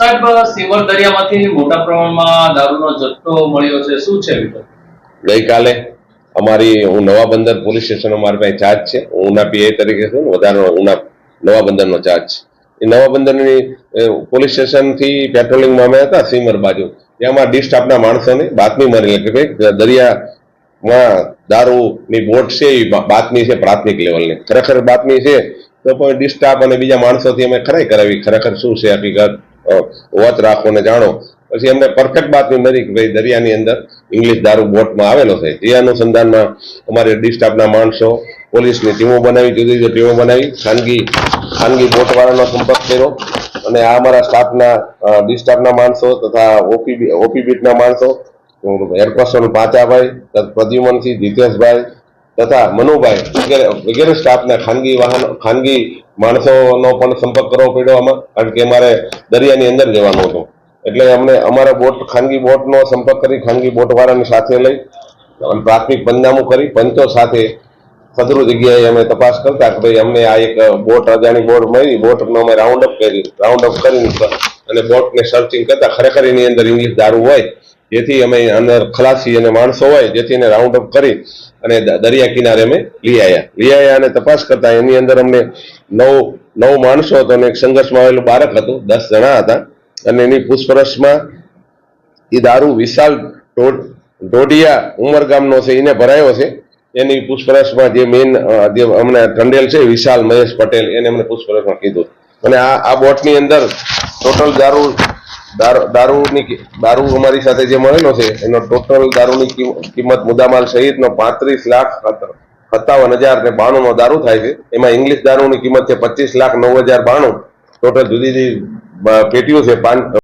સાહેબ, સેવર દરિયામાંથી મોટા પ્રમાણમાં દારૂનો જથ્થો મળ્યો છે. શું છે ગઈકાલે અમારી, હું નવા બંદર પોલીસ સ્ટેશન મારી પાસે ચાર્જ છે. ઉના પીઆઈ તરીકે છું વધારાનો ઉના, નવા બંદરનો ચાર્જ છે. એ નવા બંદરની પોલીસ સ્ટેશનથી પેટ્રોલિંગમાં અમે હતા, સીમર બાજુ. ત્યાં અમારા ડી સ્ટાફના માણસોને બાતમી મળી કે ભાઈ દરિયામાં દારૂની બોટ છે, એ બાતમી છે, પ્રાથમિક લેવલની. ખરેખર બાતમી છે, તો પણ ડી સ્ટાફ અને બીજા માણસોથી અમે ખરાઈ કરાવી. ખરેખર શું છે હકીકત? વોચ રાખો ને જાણો. પછી અમને પરફેક્ટ બાતમી મળી કે ભાઈ દરિયાની અંદર ઇંગ્લિશ દારૂ બોટમાં આવેલો છે. જે અનુસંધાનમાં અમારે ડિસ્ટાફના માણસો, પોલીસની ટીમો બનાવી, જુદી જુદી ટીમો બનાવી, ખાનગી ખાનગી બોટવાળાનો સંપર્ક કર્યો. અને આ અમારા સ્ટાફના ડિસ્ટાફના માણસો તથા ઓપી ઓપી બીટના માણસો એરકોસ્ટલ પાંચાભાઈ, તથા પ્રદ્યુમનસિંહ જીતેશભાઈ, તથા મનુભાઈ વગેરે વગેરે સ્ટાફના ખાનગી વાહન, ખાનગી માણસોનો પણ સંપર્ક કરવો પડ્યો આમાં, કારણ કે અમારે દરિયાની અંદર જવાનું હતું. એટલે અમને અમારા બોટ, ખાનગી બોટનો સંપર્ક કરી ખાનગી બોટવાળાની સાથે લઈ અને પ્રાથમિક પંચનામું કરી પંચો સાથે સદરૂ જગ્યાએ અમે તપાસ કરતા કે ભાઈ અમને આ એક બોટ, અજાણી બોટ મળી. બોટનો અમે રાઉન્ડ અપ કરી રાઉન્ડ અપ કરીને અને બોટને સર્ચિંગ કરતા. ખરેખર એની અંદર ઇંગ્લિશ દારૂ હોય જેથી અમે અંદર ખલાસી અને માણસો હોય જેથી એને રાઉન્ડ અપ કરી અને દરિયા કિનારે અમે લઈ આવ્યા લઈ આવ્યા અને તપાસ કરતા એની અંદર અમને નવ નવ માણસો હતો અને એક સંઘર્ષમાં આવેલું બાળક હતું, દસ જણા હતા. અને એની પૂછપરછમાં એ દારૂ વિશાલ ઢોઢિયા ઉમર ગામનો છે, એને ભરાયો છે. એની પૂછપરછમાં જે મેઇન જે અમને ટંડેલ છે વિશાલ મહેશ પટેલ, એને અમને પૂછપરછમાં કીધું. અને આ આ બોટની અંદર ટોટલ દારૂ દારૂની દારૂ અમારી સાથે જે મળેલો છે, એનો ટોટલ દારૂની કિંમ- કિંમત મુદ્દામાલ સહિતનો પાંત્રીસ લાખ સત્તાવન હજાર ને બાણું નો દારૂ થાય છે. એમાં ઇંગ્લિશ દારૂની કિંમત છે પચીસ લાખ નવ હજાર બાણું. ટોટલ જુદી જુદી પેટીઓ છે, પાંચ